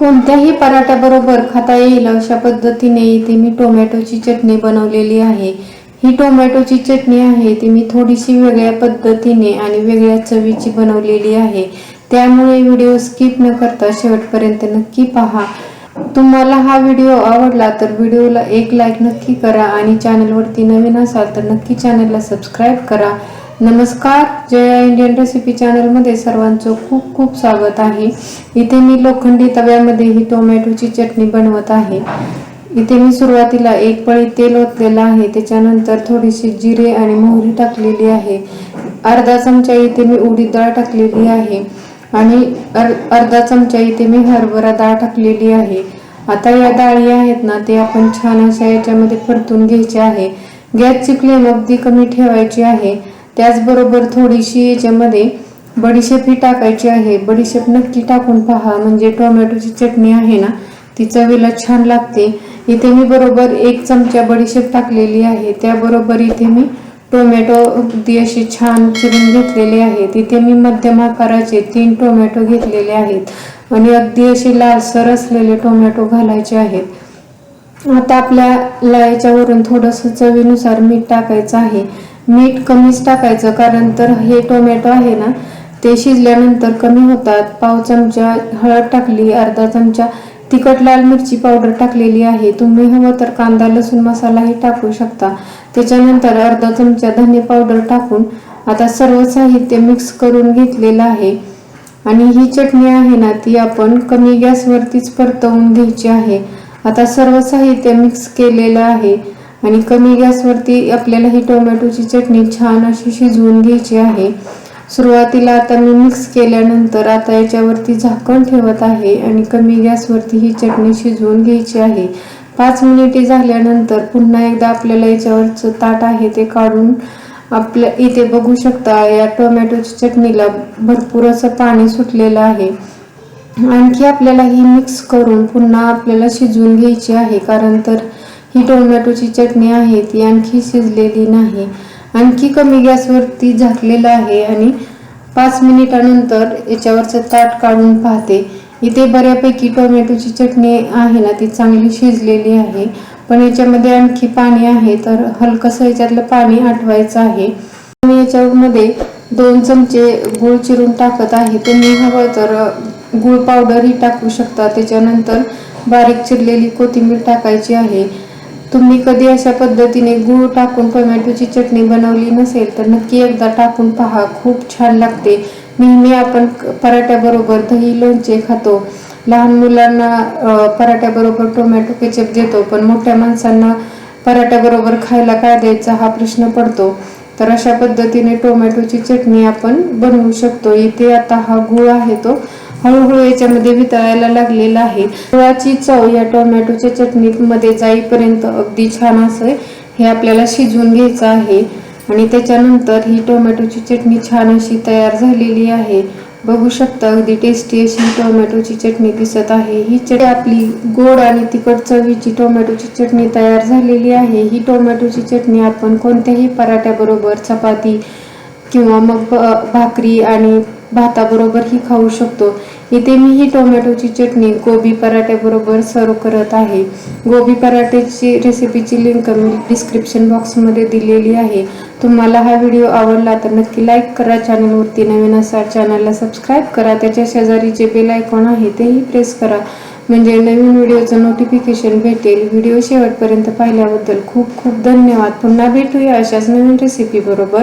कोणत्याही पराठ्याबरोबर खाता येईल अशा पद्धतीने इथे मी टोमॅटोची चटणी बनवलेली आहे. ही टोमॅटोची चटणी आहे ती मी थोडीशी वेगळ्या पद्धतीने आणि वेगळ्या चवीची बनवलेली आहे. त्यामुळे व्हिडिओ स्किप न करता शेवटपर्यंत नक्की पहा. तुम्हाला हा व्हिडिओ आवडला तर व्हिडिओला एक लाईक नक्की करा आणि चॅनलवरती नवीन असाल तर नक्की चॅनलला सबस्क्राईब करा. नमस्कार जया इंडियन रेसिपी चॅनलमध्ये सर्वांचं खूप खूप स्वागत आहे. इथे मी लोखंडी तव्यामध्ये ही टोमॅटोची चटणी बनवत आहे. इथे मी सुरुवातीला एक पळी तेल ओतलेलं आहे त्याच्यानंतर थोडीशी जिरे आणि मोहरी टाकलेली आहे. अर्धा चमचा इथे मी उडीद डाळ टाकलेली आहे आणि अर्धा चमचा इथे मी हरभरा डाळ टाकलेली आहे. आता या डाळी आहेत ना ते आपण छान अशा याच्यामध्ये परतून घ्यायचे आहे. गॅसची फ्लेम अगदी कमी ठेवायची आहे. त्याचबरोबर थोडीशी याच्यामध्ये बडीशेप ही टाकायची आहे. बडीशेप नक्की टाकून पहा. म्हणजे टोमॅटोची चटणी आहे ना ती चवीला छान लागते. इथे मी बरोबर एक चमचा बडीशेप टाकलेली आहे. त्याबरोबर इथे मी टोमॅटो अगदी अशी छान चिरून घेतलेले आहेत इथे मी मध्यम आकाराचे तीन टोमॅटो घेतलेले आहेत. आणि अगदी असे लालसर असलेले टोमॅटो घालायचे आहेत. आता आपल्या याच्यावरून थोडंसं चवीनुसार मीठ टाकायचं आहे. मीठ कमीच टाकायचं कारण तर हे टोमॅटो आहे ना ते शिजल्यानंतर कमी होतात. पाव चमचा हळद टाकली अर्धा चमचा तिखट लाल मिरची पावडर टाकलेली आहे. तुम्ही हवं तर कांदा लसूण मसालाही टाकू शकता. त्याच्यानंतर अर्धा चमचा धने पावडर टाकून आता सर्व साहित्य मिक्स करून घेतलेलं आहे. आणि ही चटणी आहे ना ती आपण कमी गॅसवरतीच परतवून घ्यायची आहे. आता सर्व साहित्य मिक्स केलेलं आहे. आणि कमी गॅसवरती आपल्याला ही टोमॅटोची चटणी छान अशी शिजवून घ्यायची आहे. सुरुवातीला आता मी मिक्स केल्यानंतर आता याच्यावरती झाकण ठेवत आहे आणि कमी गॅसवरती ही चटणी शिजवून घ्यायची आहे. पाच मिनिटे झाल्यानंतर पुन्हा एकदा आपल्याला याच्यावरचं ताट आहे ते काढून आपल्या इथे बघू शकता या टोमॅटोच्या चटणीला भरपूर असं पाणी सुटलेलं आहे. आणखी आपल्याला ही मिक्स करून पुन्हा आपल्याला शिजवून घ्यायची आहे कारण तर ही टोमॅटोची चटणी आहे ती आणखी शिजलेली नाही. आणखी कमी गॅसवरती झाकलेलं आहे आणि पाच मिनिटानंतर याच्यावरचं ताट काढून पाहते. इथे बऱ्यापैकी टोमॅटोची चटणी आहे ना ती चांगली शिजलेली आहे. पण याच्यामध्ये आणखी पाणी आहे तर हलकंसं याच्यातलं पाणी आठवायचं आहे. मी याच्यामध्ये दोन चमचे गूळ चिरून टाकत आहे. तुम्ही हवं तर गूळ पावडरही टाकू शकता. त्याच्यानंतर बारीक चिरलेली कोथिंबीर टाकायची आहे. तुम्ही कधी अशा पद्धतीने गूळ टाकून टोमॅटोची चटणी बनवली नसेल तर नक्की एकदा टाकून पहा. खूप छान लागते. नेहमी आपण पराठ्याबरोबर दही लोणचे खातो. लहान मुलांना पराठ्याबरोबर टोमॅटो केचप देतो पण मोठ्या माणसांना पराठ्याबरोबर खायला काय द्यायचा हा प्रश्न पडतो. तर अशा पद्धतीने टोमॅटोची चटणी आपण बनवू शकतो. इथे आता हा गूळ आहे तो. हळूहळू याच्यामध्ये वितळायला लागलेला आहे. गुळाची चव या टोमॅटोच्या चटणीमध्ये जाईपर्यंत अगदी छान असं हे आपल्याला शिजवून घ्यायचं आहे. आणि त्याच्यानंतर ही टोमॅटोची चटणी छान अशी तयार झालेली आहे. बघू शकता अगदी टेस्टी अशी टोमॅटोची चटणी दिसत आहे. ही चटणी आपली गोड आणि तिखट चवीची टोमॅटोची चटणी तयार झालेली आहे. ही टोमॅटोची चटणी आपण कोणत्याही पराठ्याबरोबर चपाती किंवा मग भाकरी आणि भाताबरोबर ही खाऊ शकतो. इथे मी ही टोमॅटोची चटणी गोबी पराठ्याबरोबर सर्व करत आहे. गोबी पराठ्याची रेसिपीची लिंक मी डिस्क्रिप्शन बॉक्समध्ये दिलेली आहे. तुम्हाला हा व्हिडिओ आवडला तर नक्की लाईक करा. चॅनलवरती नवीन असा चॅनलला सबस्क्राईब करा. त्याच्या शेजारी जे बेल आयकॉन आहे तेही प्रेस करा. म्हणजे नवीन व्हिडिओचं नोटिफिकेशन भेटेल. व्हिडिओ शेवटपर्यंत पाहिल्याबद्दल खूप खूप धन्यवाद. पुन्हा भेटूया अशाच नवीन रेसिपीबरोबर